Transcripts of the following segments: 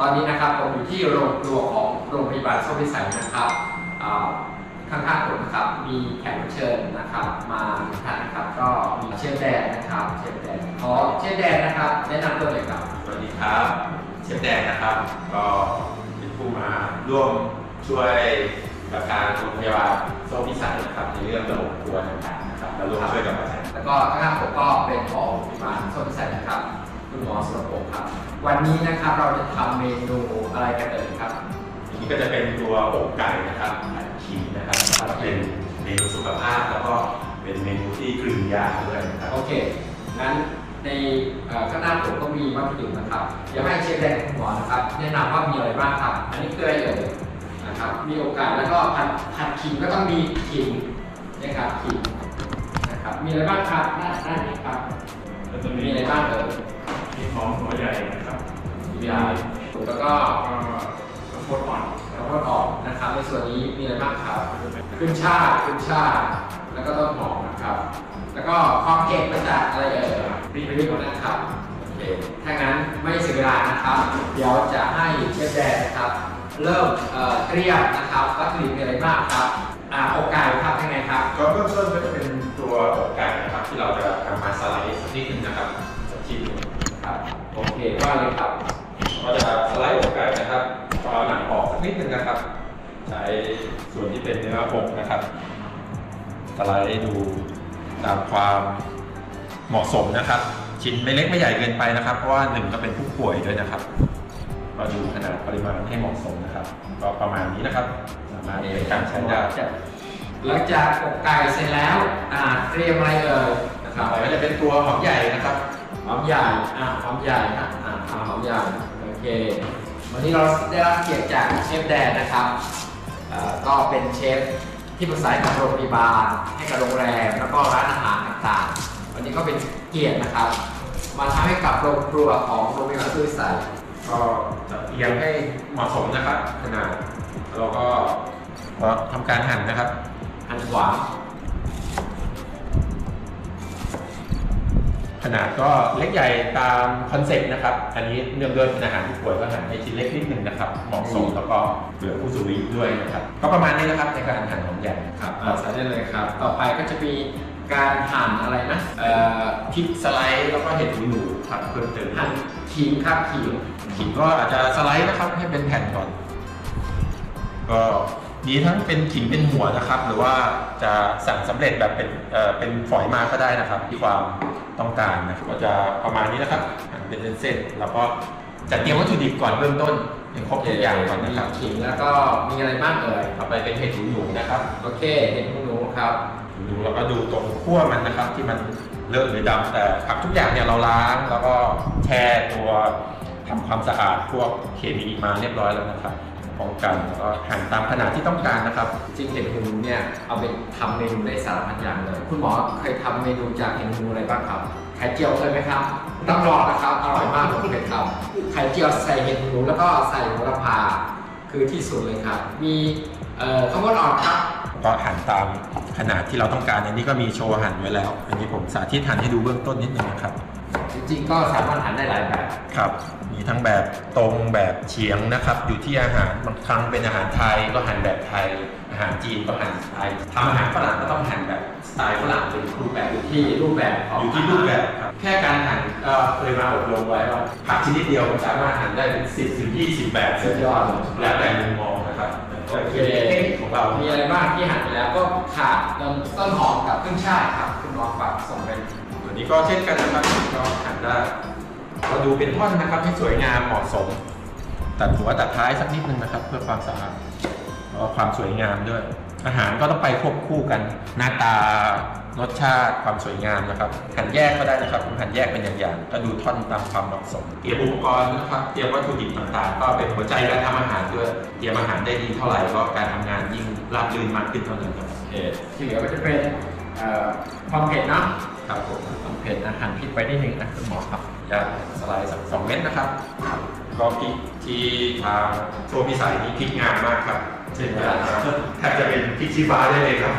ตอนนี้นะครับผมอยู่ที่โรงครัวของโรงพยาบาลโชคพิสัยนะครับอ่าข้างๆผมนะครับมีแขกรับเชิญนะครับมาหนึ่งท่านนะครับก็มีเชฟแดนนะครับเชฟแดนขอเชฟแดนนะครับแนะนำตัวหน่อยครับสวัสดีครับเชฟแดงนะครับ ก็เป็นผู้มาร่วมช่วยกับการโรงพยาบาลโซ่พิสัยนะครับในเรื่องระบบครัวต่างๆนะครับแล้วร่วมช่วยกับประชาชนแล้วก็ข้างๆผมก็เป็นผอโรงพยาบาลโชคพิสัยนะครับคุณหมอสุรพงศ์ครับ วันนี้นะครับเราจะทำเมนูอะไรกันเอ่ยครับอันนี้ก็จะเป็นตัวอกไก่นะครับผัดขิงนะครับก็เป็นเมนูสุขภาพแล้วก็เป็นเมนูที่กลืนยาด้วยนะครับโอเคงั้นในเอ่อข้างหน้าผมก็มีวัตถุดิบนะครับ เดี๋ยวให้เชฟแดงคุณหมอนะครับ แนะนำว่ามีอะไรบ้างครับ อันนี้คืออะไรเอ่ยนะครับ มีโอกาสแล้วก็ผัดผัดขิงก็ต้องมีขิงนะครับขิงนะครับ มีอะไรบ้างครับด้านด้านนี้ครับ ก็จะมีมีอะไรบ้างเอ่ยมีหอมหัวใหญ่ นะครับมีอะไรแล้วก็ก็ข้าวโพดอ่อนข้าวโพดอ่อนนะครับ ในส่วนนี้มีอะไรบ้างครับ ขึ้นช่ายขึ้นช่ายแล้วก็ต้นหอมนะครับ แล้วก็ความเผ็ดมาจากอะไรเอ่ยพริกพริกนะครับโอเคถ้างั้นไม่เสียเวลานะครับ เดี๋ยวจะให้เชฟแดนนะครับ เริ่มเอ่อเตรียมนะครับวัตถุดิบมีอะไรบ้างครับอ่าอกไก่ครับยังไงครับ ก็เบื้องต้นก็จะเป็นตัวอกไก่นะครับ ที่เราจะทำมาสไลด์สักนิดนึงนะครับสักชิ้นหนึ่งครับโอเคว่าเลยครับ ก็จะสไลด์อกไก่นะครับก็เอาหนังออกสักนิดนึงนะครับ ใช้ส่วนที่เป็นเนื้ออกนะครับ สไลด์ดูตามความเหมาะสมนะครับ ชิ้นไม่เล็กไม่ใหญ่เกินไปนะครับ เพราะว่าหนึ่งก็เป็นผู้ป่วยด้วยนะครับ ก็ดูขนาดปริมาณให้เหมาะสมนะครับ ก็ประมาณนี้นะครับ สามารถในการใช้ได้หลังจากอกไก่เสร็จแล้วอ่าเตรียมอะไรเอ่ยนะคต่รัอบไปก็จะเป็นตัวหอมใหญ่นะครับหอมใหญ่อ่าหอมใหญ่นะอ่าอ่าหอมใหญ่โอ เค วันนี้เราได้รับเกียรติจากเชฟแดนนะครับเอ่อก็เป็นเชฟที่ปรึกษาให้กับโรงพยาบาลให้กับโรงแรม แล้วก็ร้านอาหารต่างๆ วันนี้ก็เป็นเกียรตินะครับ มาทำให้กับโรงครัวของโรงพยาบาลสุริสัยก็จะเอียงให้เหมาะสมนะครับ ขนาด แล้วก็ก็ทำการหั่นนะครับ อันขวา ขนาดก็เล็กใหญ่ตามคอนเซ็ปต์นะครับ อันนี้เนื่องด้วยเป็นอาหารผู้ป่วยก็หั่นให้ชิ้นเล็กนิดนึงนะครับเหมาะสมแล้วก็เผื่อผู้สูงอายุด้วยนะครับ ก็ประมาณนี้นะครับในการหั่นหอมใหญ่ครับอ่าใส่ได้เลยครับ ต่อไปก็จะมีการหั่นอะไรนะเอ่อพริกสไลด์แล้วก็เห็ดหูหนูครับเพิ่มเติมหั่นขิงครับขิงขิงก็อาจจะสไลด์นะครับให้เป็นแผ่นก่อน ก็มีทั้งเป็นขิงเป็นหัวนะครับ หรือว่าจะสั่งสำเร็จแบบเป็นเอ่อเป็นฝอยมาก็ได้นะครับที่ความ ต้องการนะครับก็จะประมาณนี้นะครับหั่นเป็นเส้นๆแล้วก็จัดเตรียมวัตถุดิบก่อนเบื้องต้นให้ครบทุกอย่างก่อนนะครับมีขิงแล้วก็มีอะไรบ้างเอ่ยต่อไปเป็นเห็ดหูหนูนะครับ โอเคเห็ดหูหนูครับ ดูแล้วก็ดูตรงขั้วมันนะครับที่มันเลอะหรือดำแต่ผักทุกอย่างเนี่ยเราล้างแล้วก็แช่ตัวทำความสะอาดพวกเคมีมาเรียบร้อยแล้วนะครับ ป้องกันแล้วก็หั่นตามขนาดที่ต้องการนะครับ จริงเห็ดหูหนูเนี่ยเอาไปทำเมนูได้สารพัดอย่างเลย คุณหมอเคยทำเมนูจากเห็ดหูอะไรบ้างครับไข่เจียวเคยไหมครับต้องลองนะครับอร่อยมากผมเคยทำไข่เจียวใส่เห็ดหูแล้วก็ใส่โหระพาคือที่สุดเลยครับ มีเอ่อข้าวโพดอ่อนครับก็หั่นตามขนาดที่เราต้องการอันนี้ก็มีโชว์หั่นไว้แล้ว อันนี้ผมสาธิตหั่นให้ดูเบื้องต้นนิดนึงนะครับ จริงๆก็สามารถหั่นได้หลายแบบครับ มีทั้งแบบตรงแบบเฉียงนะครับ อยู่ที่อาหารบางครั้งเป็นอาหารไทยก็หั่นแบบไทย อาหารจีนก็หั่นสไตล์ทำอาหารฝรั่งก็ต้องหั่นแบบสไตล์ฝรั่งเป็นรูปแบบอยู่ที่รูปแบบของอยู่ที่รูปแบบครับแค่การหั่นก็เคยมาอบรมไว้ว่าผักชนิดเดียวมันสามารถหั่นได้เป็น10ถึง20แบบสุดยอดเลยแล้วแต่มุมมองนะครับโอเคเทคนิคของเรา มีอะไรบ้างที่หั่นไปแล้วก็ขาดต้นต้นหอมกับขึ้นช่ายครับ คุณหมอฝากส่งไปตัว นี้ก็เช่นกันนะครับก็หั่นได้เราดูเป็นท่อนนะครับให้สวยงามเหมาะสม ตัดหัวตัดท้ายสักนิดนึงนะครับ เพื่อความสะอาดแล้วก็ความสวยงามด้วย อาหารก็ต้องไปควบคู่กัน หน้าตารสชาติความสวยงามนะครับหั่นแยกก็ได้นะครับหั่นแยกเป็นอย่างๆก็ดูท่อนตามความเหมาะสมเตรียมอุปกรณ์นะครับเตรียมวัตถุดิบต่างๆ ก็เป็นหัวใจการทำอาหารด้วยเตรียมอาหารได้ดีเท่าไหร่ก็การทำงานยิ่งราบรื่นมากขึ้นเท่านั้นครับเออที่เหลือก็จะเป็นเอ่อความเผ็ดเนาะครับผมความ เผ็ดนะหั่นพริกไปนิดนึงนะคุณหมอครับยาสไลด์สักสองเม็ดนะครับก็พริกที่ทางโชว์พิสัยนี้พริกงามมากครับเช่นกันครับแทบจะเป็นพริกชี้ฟ้าได้เลยครับ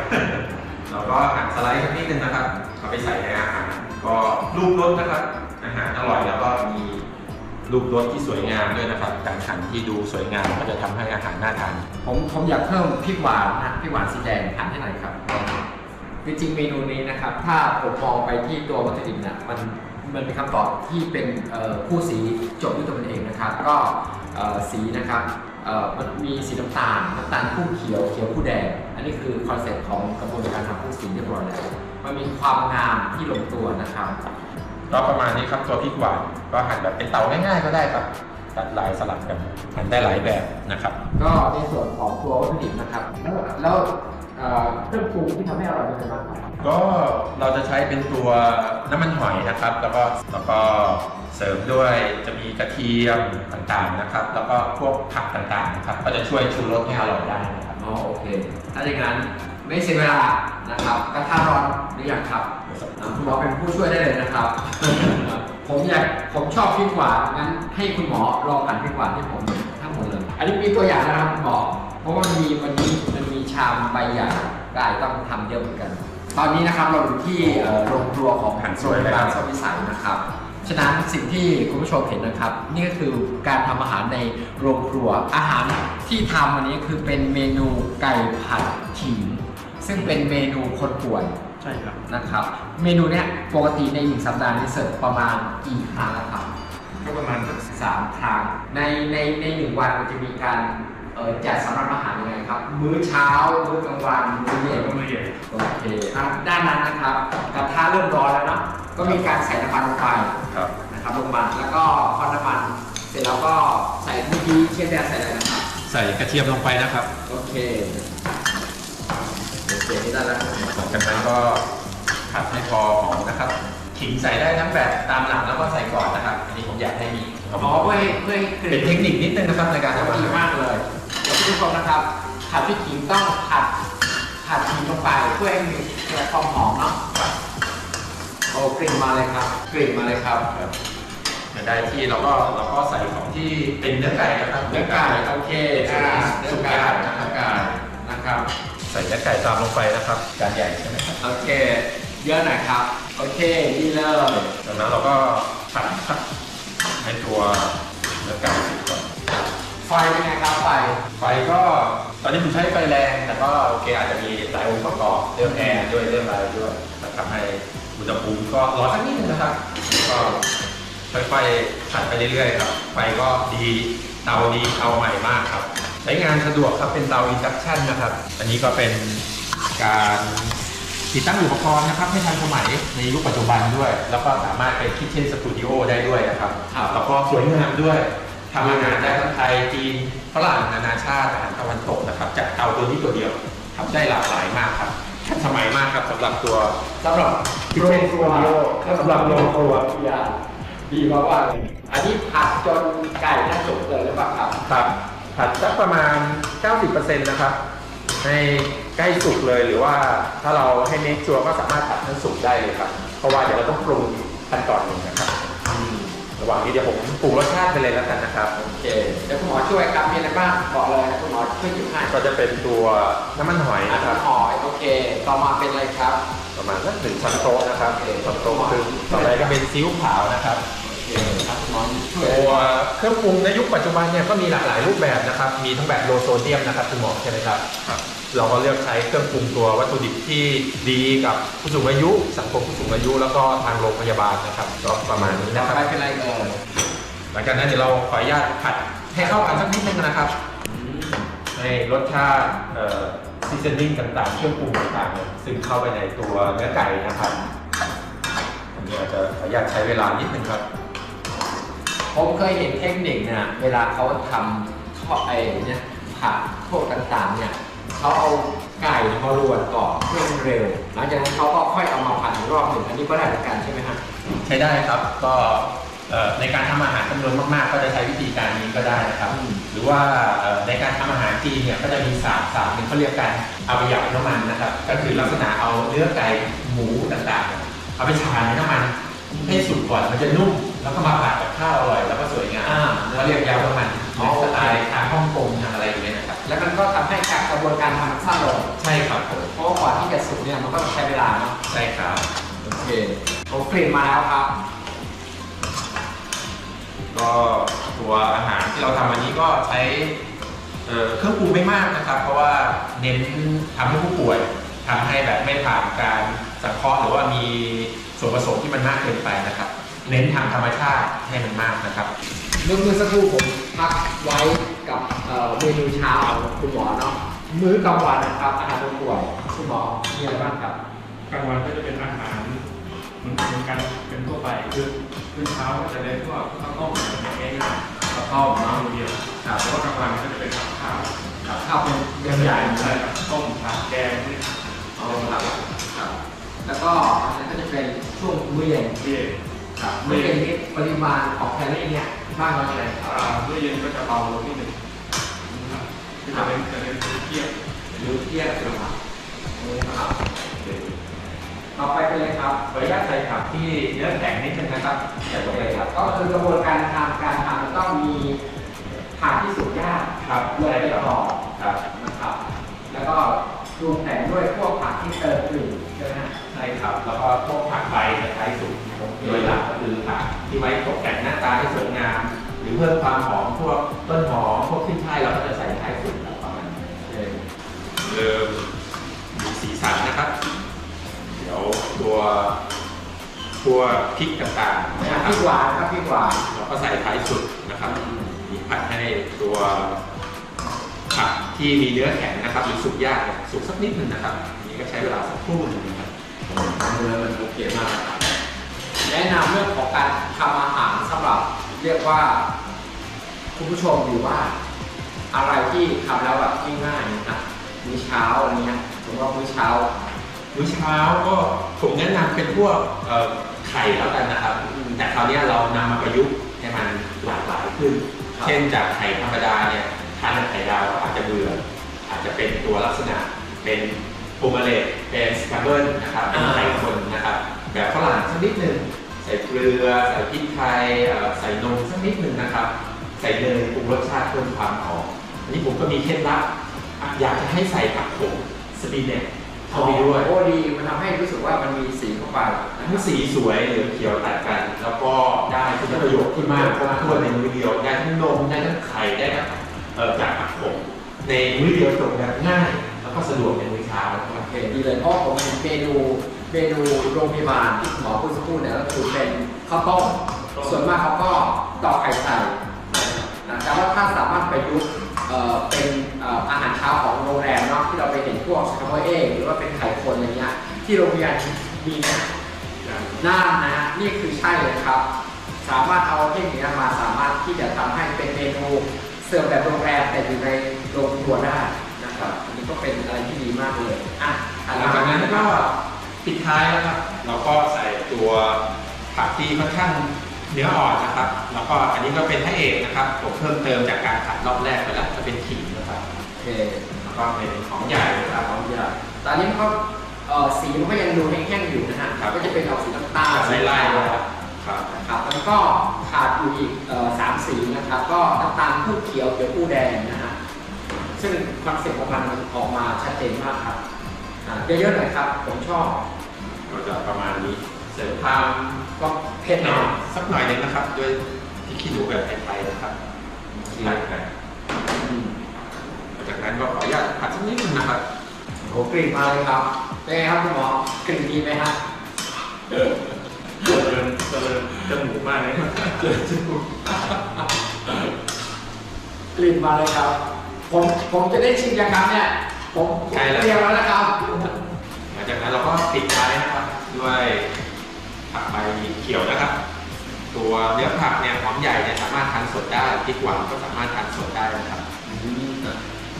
แล้วก็หั่นสไลด์สักนิดนึงนะครับเอาไปใส่ในอาหารก็ลูกรสนะครับ อาหารอร่อยแล้วก็มีรูปรสที่สวยงามด้วยนะครับการหั่นที่ดูสวยงามก็จะทำให้อาหารน่าทานผมผมอยากเพิ่มพริกหวานนะพริกหวานสีแดงหั่นให้หน่อยครับ จริงๆเมนูนี้นะครับ ถ้าผมมองไปที่ตัววัตถุดิบเนี่ยมันมันเป็นคำตอบที่เป็นเอ่อคู่สีจบด้วยตัวมันเองนะครับ ก็เอ่อสีนะครับเอ่อมันมีสีน้ำตาลน้ำตาลคู่เขียวเขียวคู่แดง อันนี้คือคอนเซ็ปต์ของกระบวนการทำคู่สีเรียบร้อยแล้วมันมีความงามที่ลงตัวนะครับก็ประมาณนี้ครับตัวพริกหวานก็หั่นแบบเป็นเตาง่ายๆก็ได้ครับตัดลายสลับกันหั่นได้หลายแบบนะครับ ก็ในส่วนของตัววัตถุดิบนะครับ แล้วแล้ว เอ่อเครื่องปรุงที่ทำให้อร่อยเป็นยังไงบ้างครับก็เราจะใช้เป็นตัวน้ำมันหอยนะครับ แล้วก็แล้วก็เสริมด้วยจะมีกระเทียมต่างๆนะครับ แล้วก็พวกผักต่างๆนะครับ ก็จะช่วยชูรสให้อร่อยได้นะครับอ๋อโอเค ถ้าอย่างนั้นไม่เสียเวลานะครับกระทะร้อนหรือยังครับอ่าคุณหมอเป็นผู้ช่วยได้เลยนะครับ ผมอยากผมชอบพริกหวานงั้นให้คุณหมอลองหั่นพริกหวานให้ผมทั้งหมดเลย อันนี้มีตัวอย่างนะครับคุณหมอเพราะว่ามันมีวันนี้มันมี ชามใบใหญ่ก็อาจจะต้องทำเยอะเหมือนกัน ตอนนี้นะครับเราอยู่ที่เอ่อโรงครัวของหันสวยเลยครับโรงพาบาลสวิสัยนะครับ ฉะนั้นสิ่งที่คุณผู้ชมเห็นนะครับ นี่ก็คือการทำอาหารในโรงครัวอาหารที่ทำวันนี้คือเป็นเมนูไก่ผัดขิงซึ่งเป็นเมนูคนป่วย ใช่ครับ นะครับเมนูเนี้ยปกติในหนึ่งสัปดาห์นี้เสิร์ฟประมาณกี่ครั้งนะครับก็ประมาณสักสามครั้งในในในหนึ่งวันมันจะมีการ เอ่อจัดสำรับอาหารยังไงครับ มื้อเช้า มื้อกลางวัน มื้อเย็นก็ไม่ใหญ่โอเคอะด้านนั้นนะครับกระทะเริ่มร้อนแล้วเนาะก็มีการใส่น้ำมันลงไปครับนะครับลงมาแล้วก็พอน้ำมันเสร็จแล้วก็ใส่เมื่อกี้เชฟแดนใส่อะไรนะครับ ใส่กระเทียมลงไปนะครับโอเคโอเคนี่ได้แล้วหลังจากนั้นก็ผัดให้พอหอมนะครับขิงใส่ได้ทั้งแบบตามหลังแล้วก็ใส่ก่อนนะครับ อันนี้ผมอยากให้มีอ๋อเพื่อให้เพื่อให้กเป็ลิ่นนเทคนิคนิดนึงนะครับในการทำอาดีหารมากเลย เดี๋ยวคุณผู้ชมนะครับผัดพริกขิงต้องผัดผัดขิงลงไปเพื่อให้มีความหอมเนาะโอ้กลิ่นมาเลยครับ กลิ่นมาเลยครับครับเดี๋ยวได้ที่เราก็เราก็ใส่ของที่เป็นเนื้อไก่นะครับเนื้อไก่โอเคอ่าเนื้สุอกไก่ยากเนื้นะคอรับไก่นะครับ ใส่เนื้อไก่ตามลงไปนะครับจานใหญ่ใช่ไหมครับโอเค เยอะหน่อยครับ โอเคดีเลยจากนั้นเราก็ผัดครับให้ตัวเนื้อไก่สุกก่อน ไฟเป็นไงครับไฟ ไฟก็ตอนนี้ผมใช้ไฟแรง แต่ก็โอเคอาจจะมีหลายองค์ประกอบเรื่องแอร์ด้วยเรื่องอะไรด้วยแต่ทำให้อุณหภูมิก็ร้อนสักนิดนึงนะครับก็ค่อยๆผัดไปเรื่อยๆครับ ไฟก็ดีเตาดีเตาใหม่มากครับ ใช้งานสะดวกครับเป็นเตาอินดักชันนะครับ อันนี้ก็เป็นการติดตั้งอุปกรณ์นะครับให้ทันสมัยในยุคปัจจุบันด้วย แล้วก็สามารถเป็นคิทเช่นสตูดิโอได้ด้วยนะครับครับแล้วก็สวยงามด้วย ทำอาหารได้ทั้งไทยจีนฝรั่งนานาชาติอาหารตะวันตกนะครับ จากเตาตัวนี้ตัวเดียวทำได้หลากหลายมากครับทันสมัยมากครับสำหรับตัวสำหรับ Kitchen Studio สำหรับโรงครัวอย่าดีมากๆเลยอันนี้ผัดจนไก่น่าสุกเลยหรือเปล่าครับครับผัดสักประมาณ 90%นะครับให้ใกล้สุกเลยหรือว่าถ้าเราให้เมคชัวร์ก็สามารถผัดให้สุกได้เลยครับ เพราะว่าเดี๋ยวเราต้องปรุงขั้นตอนหนึ่งนะครับ ระหว่างนี้เดี๋ยวผมปรุงรสชาติไปเลยแล้วกันนะครับ โอเค เดี๋ยวคุณหมอช่วยครับมีอะไรบ้างบอกเลยนะคุณหมอช่วยหยิบให้ก็จะเป็นตัวน้ำมันหอยอันนะครับ หอยโอเค ต่อมาเป็นอะไรครับ ประมาณสักหนึ่งช้อนโต๊ะนะครับช้อนโต๊ะครึ่งต่อไปก็เป็นซีอิ๊วขาวนะครับ โอเคครับคุณหมอช่วยตัวเครื่องปรุงในยุคปัจจุบันเนี่ยก็มีหลากหลายรูปแบบนะครับ มีทั้งแบบโลโซเดียมนะครับคุณหมอใช่ไหมครับ เราก็เลือกใช้เครื่องปรุงตัววัตถุดิบที่ดีกับผู้สูงอายุ สังคมผู้สูงอายุแล้วก็ทางโรงพยาบาลนะครับก็ประมาณนี้ต่อนะครับไปเป็นอะไรเอ่ยหลังจากนั้นเดี๋ยวเราขออนุญาตผัดให้เข้ากันสักนิดนึงนะครับให้รสชาติซีซันนิ่งต่างๆ เครื่องปรุงต่างๆเนี่ยซึมเข้าไปในตัวเนื้อไก่นะครับอันนี้อาจจะขออนุญาตใช้เวลานิดนึงครับ ผมเคยเห็นเทคนิคเนี่ยเวลาเขาทำทอดไอ้เนี่ยผัดพวกต่างๆเนี่ยเขาเอาไก่มาลวนก่อนเพื่อให้เร็ว หลังจากนั้นเขาก็ค่อยเอามาผัดอีกรอบหนึ่งอันนี้ก็ได้เหมือนกันใช่ไหมฮะใช้ได้ครับก็เอ่อในการทำอาหารจำนวนมากๆ ก็จะใช้วิธีการนี้ก็ได้นะครับอืมหรือว่าเอ่อในการทำอาหารจีนเนี่ยก็จะมีศาสตร์ศาสตร์หนึ่งเขาเรียกการเอาไปหยับน้ำมันนะครับ ก็คือลักษณะเอาเนื้อไก่หมูต่างๆ เอาไปฉาในน้ำมัน ให้สุกก่อนมันจะนุ่มแล้วก็มาผัดกับข้าวอร่อยแล้วก็สวยงามอ่าเขาเรียกยาวน้ำมันอ๋อในสไตล์ทางฮ่องกงทางอะไรอย่างเงี้ยนะครับแล้วมันก็ทำให้การกระบวนการทำมันสั้นลงใช่ครับผมเพราะว่าก่อนที่จะสุกเนี่ยมันก็ต้องใช้เวลาเนาะใช่ครับโอเคโอ้กลิ่นมาแล้วครับก็ก็ตัวอาหารที่เราทำวันนี้ก็ใช้เอ่อเครื่องปรุงไม่มากนะครับ เพราะว่าเน้นทำให้ผู้ป่วยทำให้แบบไม่ผ่านการ สังเคราะห์หรือว่ามีส่วนผสมที่มันมากเกินไปนะครับ เน้นทางธรรมชาติให้มันมากนะครับเมื่อเมื่อสักครู่ผมพักไว้กับเอ่อเมนูเช้าของคุณหมอเนาะมื้อกลางวันนะครับอาหารผู้ป่วยคุณหมอมีอะไรบ้างครับกลางวันก็จะเป็นอาหารเหมือนเหมือนกันเป็นทั่วไปคือคือเช้าก็จะได้พวกข้าวต้มอะไรง่ายๆข้าวต้มน้ำเดียวครับแล้วก็กลางวันก็จะเป็นกับข้าวกับข้าวเป็นเรื่องใหญ่ใช่ครับต้มผัดแกงนี่เอาครับครับ แล้วก็อันนั้นก็จะเป็นช่วงมื้อเย็นเย็นครับมื้อเย็นนี่ปริมาณของแคลอรี่เนี่ยมากน้อยยังไงครับอ่าเมื่อเย็นก็จะเบาลงนิดหนึ่งนะครับคือจะเป็นจะเป็นเที่ยงหรือเที่ยงนะครับครับต่อไปเป็นเลยครับขออนุญาตใส่ผักที่เนื้อแข็งนิดนึงนะครับใส่ลโองเคไปคครัรับบก็คือกระบวนการทำการ ตกแต่งหน้าตาให้สวยงาม หรือเพิ่มความหอมพวกต้นหอมพวกขึ้นช่ายเราก็จะใส่ท้ายสุดประมาณนี้เริ่มมีสีสันนะครับ เดี๋ยวตัวตัวพริกต่างๆนะคพรัริบกหวานครับพริกหวานเราก็ใส่ท้ายสุดนะครับมีผัดให้ตัวผักที่มีเนื้อแข็งนะครับหรือสุกยากเนี่ยสุกสักนิดหนึงนะครับ อันนี้ก็ใช้เวลาสักครู่หนึงนะครับเนื้อมันโอเคมากครับ แนะนำเรื่องของการทำอาหารสำหรับเรียกว่าคุณผู้ชมอยู่ว่าอะไรที่ทำแล้วแบบง่ายๆนะครับมื้อเช้าอะไรเงี้ยผมว่ามื้อเช้า มื้อเช้าก็ผมแนะนำเป็นพวกเอ่อไข่แล้วกันนะครับ แต่คราวเนี้ยเรานำมาประยุกต์ให้มันหลากหลายขึ้นครับเช่นจากไข่ธรรมดาเนี่ยทานกับไข่ดาวเราอาจจะเบื่อ อาจจะเป็นตัวลักษณะเป็นโพมาเลตเป็นสแครเบิลนะครับเป็นไข่คนนะครับ แบบฝรั่งสักนิดหนึ่ง ใส่เกลือใส่พริกไทยเอ่อใส่นมสักนิดหนึ่งนะครับ ใส่เนยปรุงรสชาติเพิ่มความหอมอันนี้ผมก็มีเคล็ดลับอะอยากจะให้ใส่ผักโขมสปีเน็ตเข้าไปด้วยโอ้ดีมันทำให้รู้สึกว่ามันมีสีเข้าไปนะคทั้รับงสีสวยเหลืองเขียวตัดกัน แล้วก็ได้คุณประโยชน์ที่มากครบถ้วนในมื้อเดียวได้ทั้งนมได้ทั้งไข่ได้ทั้งเอ่อจากผักโขมในมื้อเดียวจบแบบง่าย แล้วก็สะดวกในมื้อเช้าโอเคดีเลยเพราะผมเห็นเมนู เมนูโรงพยาบาลที่หมอพูดสักครู่เนี่ยก็คือเป็นข้าวต้มส่วนมากเขาก็ตอกไข่ใส่นะแต่ว่าถ้าสามารถประยุกต์เเป็นออาหารเช้าของโรงแรมเนาะที่เราไปเห็นพวกคาโมเองหรือว่าเป็นไข่คนอะไรเงี้ยที่โรงพยาบาลมีนะน่านะฮะนี่คือใช่เลยครับ สามารถเอาเทคนิคนี้มาสามารถที่จะทำให้เป็นเมนูเสิร์ฟแบบโรงแรมแต่อยู่ในโรงครัวได้นะครับอันนี้ก็เป็นอะไรที่ดีมากเลยอะหลังจากนั้นก็ ปิดท้ายแล้วครับ เราก็ใส่ตัวผักที่ค่อนข้างเนื้ออ่อนนะครับ แล้วก็อันนี้ก็เป็นพระเอกนะครับ ผมเพิ่มเติมจากการผัดรอบแรกไปแล้วจะเป็นขิงนะครับโอเคแล้วก็เป็นของใหญ่นะครับของใหญ่ตอนนี้มันก็เอ่อสีมันก็ยังดูแห้งๆอยู่นะฮะครับก็จะเป็นออกสีน้ำตาลไล่ไล่ๆนะครับครับนะครับแล้วก็ขาดอยู่อีกเอ่อสามสีนะครับ ก็น้ำตาลพูดเขียวเขียวผู้แดงนะฮะซึ่งคอนเซ็ปต์ของมันมันออกมาชัดเจนมากครับอ่า เยอะๆหน่อยครับ ผมชอบก็จะประมาณนี้เสริมความก็เผ็ดหหน่น่ออยยสักหน่อยหนึงนะครับ ด้วยพริกขี้หนูแบบไทยๆนะครับตัดกันอืมจากนั้นก็ขออนุญาตผัดสักนิดนึงนะครับโหกลิ่นมาเลยครับเป็นไงครับคุณหมอกลิ่นดีไหมฮะเจริญเจริญจมูกมากเลยกลิ่นมาเลยครับ ผมผมจะได้ชิมยังครับเนี่ย ผมผมใช่แล้ว เตรียมแล้วนะครับ หลังจากนั้นเราก็ปิดท้ายนะครับ ด้วยผักใบเขียวนะครับ ตัวเนื้อผักเนี่ยหอมใหญ่เนี่ยสามารถทานสดได้พริกหวานก็สามารถทานสดได้นะครับ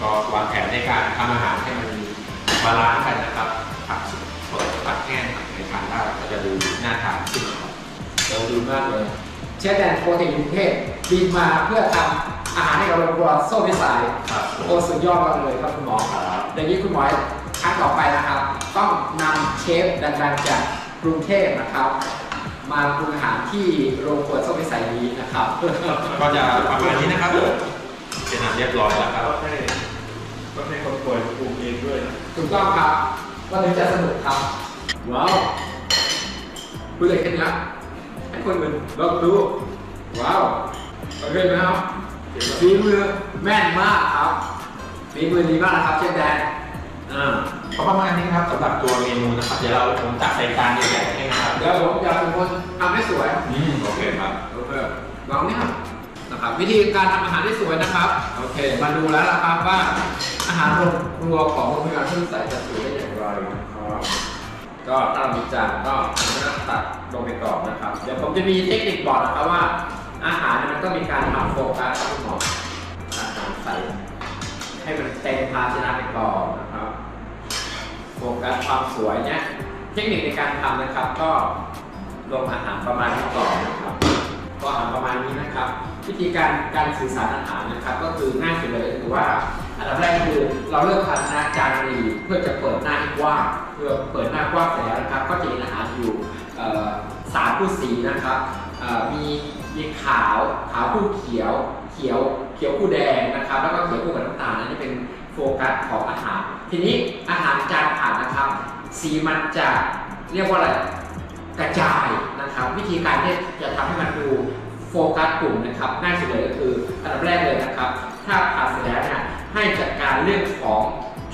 ก็วางแผนในการทำอาหารให้มันบาลานซ์กันนะครับ ผักสดผักแห้งผักในทานได้ก็จะดูน่าทานขึ้นนะครับ เราดีมากเลย เชฟแดนโปรตีนกรุงเทพบินมาเพื่อทำอาหารให้กับโรงครัวโซ่พิสัยครับ โอ้สุดยอดมากเลยครับคุณหมอครับอย่างนี้คุณหมอครั้งต่อไปนะครับ ต้องนำเชฟดังๆจากกรุงเทพนะครับ มาปรุงอาหารที่โรงครัวโซ่พิสัยนี้นะครับก็จะประมาณนี้นะครับเป็นอันเรียบร้อยแล้วครับ ก็ให้ก็ให้คนป่วยปรุงเองด้วยนะถูกต้องครับวันนี้จะสนุกครับ ว้าวพูดเลยแค่นี้ให้คนอื่นลองดูว้าวโอเคไหมครับ ฝีมือแม่นมากครับฝีมือดีมากนะครับเชฟแดนอ่าก็ประมาณนี้ครับสำหรับตัวเมนูนะครับ เดี๋ยวเราผมจัดใส่จานใหญ่ๆให้นะครับเดี๋ยวผมจะเป็นคนทำให้สวยอืมโอเคครับโอเคลองเนี่ยนะครับ วิธีการทำอาหารที่สวยนะครับ โอเค มาดูแล้วนะครับว่าอาหารโรงครัวของโรงพยาบาลทุ่งใสจะสวยได้อย่างไรนะครับก็ถ้าเรามีจานก็ตัดลงไปก่อนนะครับ เดี๋ยวผมจะมีเทคนิคบอกนะครับว่า อาหารมันต้องมีการทำโฟกัสครับคุณหมออาหารใส่ให้มันเต็มภาชนะไปก่อนนะครับโฟกัสความสวยเนี่ยเทคนิคในการทำนะครับ ก็ลงอาหารประมาณนี้ก่อนนะครับ ก็อาหารประมาณนี้นะครับ วิธีการการสื่อสารอาหารนะครับ ก็คือง่ายสุดเลยคือว่าอันดับแรกคือเราเลือกภาชนะจานรีเพื่อจะเปิดหน้าให้กว้างเพื่อเปิดหน้ากว้างเสร็จแล้วนะครับ ก็จะเห็นอาหารอยู่ สามคู่สีนะครับมีมีขาวขาวคู่เขียว เขียวเขียวคู่แดงนะครับ แล้วก็เขียวคู่กับน้ำตาลนั่นเป็นโฟกัสของอาหาร ทีนี้อาหารจานผ่านนะครับ สีมันจะเรียกว่าอะไรกระจายนะครับ วิธีการที่จะทำให้มันดูโฟกัสกลุ่มนะครับง่ายสุดเลยก็คืออันดับแรกเลยนะครับ ถ้าผ่านเสร็จแล้วเนี่ยให้จัดการเรื่องของ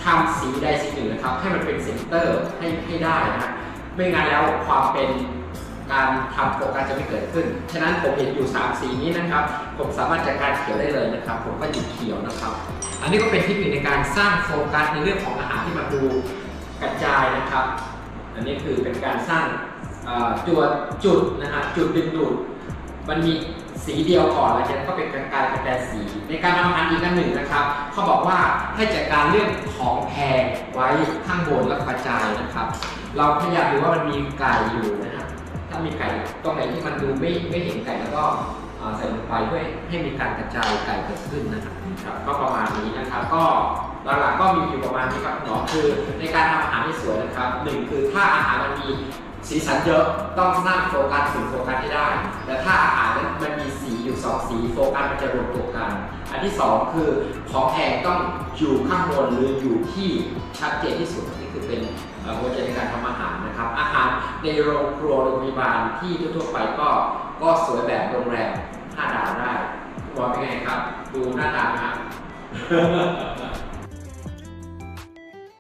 ทำสีใดสีหนึ่งนะครับ ให้มันเป็นเซนเตอร์ให้ให้ได้นะไม่งั้นแล้วความเป็น การทำโฟกัสจะไม่เกิดขึ้น ฉะนั้นผมเห็นอยู่ 3 สีนี้นะครับ ผมสามารถจัดการเขียวได้เลยนะครับ ผมก็หยิบเขียวนะครับ อันนี้ก็เป็นเทคนิคในการสร้างโฟกัสในเรื่องของอาหารที่มันดูกระจายนะครับ อันนี้คือเป็นการสร้างตัวจุดนะฮะจุดดึงดูดมันมีสีเดียวก่อนแล้วจากนั้นก็เป็นการการกระจายสี ในการทำอาหารอีกอันหนึ่งนะครับเขาบอกว่าให้จัดการเรื่องของแพงไว้ข้างบนแล้วกระจายนะครับ เราพยายามดูว่ามันมีไก่อยู่นะฮะ ถ้ามีไก่ตรงไหนที่มันดูไม่ไม่เห็นไก่แล้วก็ใส่ลงไปเพื่อให้มีการกระจายไก่เกิดขึ้นนะครับครับก็ประมาณนี้นะครับ ก็หลักๆก็มีอยู่ประมาณนี้ครับคุณหมอคือในการทำอาหารที่สวยนะครับหนึ่งคือถ้าอาหารมันมีสีสันเยอะต้องสร้างโฟกัสถึงโฟกัสให้ได้ แต่ถ้าอาหารนั้นมันมีสีอยู่สองสีโฟกัสมันจะรวมตัวกัน อันที่สองคือของแพงต้องอยู่ข้างบนหรืออยู่ที่ชัดเจนที่สุดนี่คือเป็น หัวใจในการทำอาหารนะครับ อาหารในโรงครัวโรงพยาบาลที่ทั่วไปก็ก็สวยแบบโรงแรมห้าดาวได้บอกเป็นไงครับ ดูหน้าตาครับ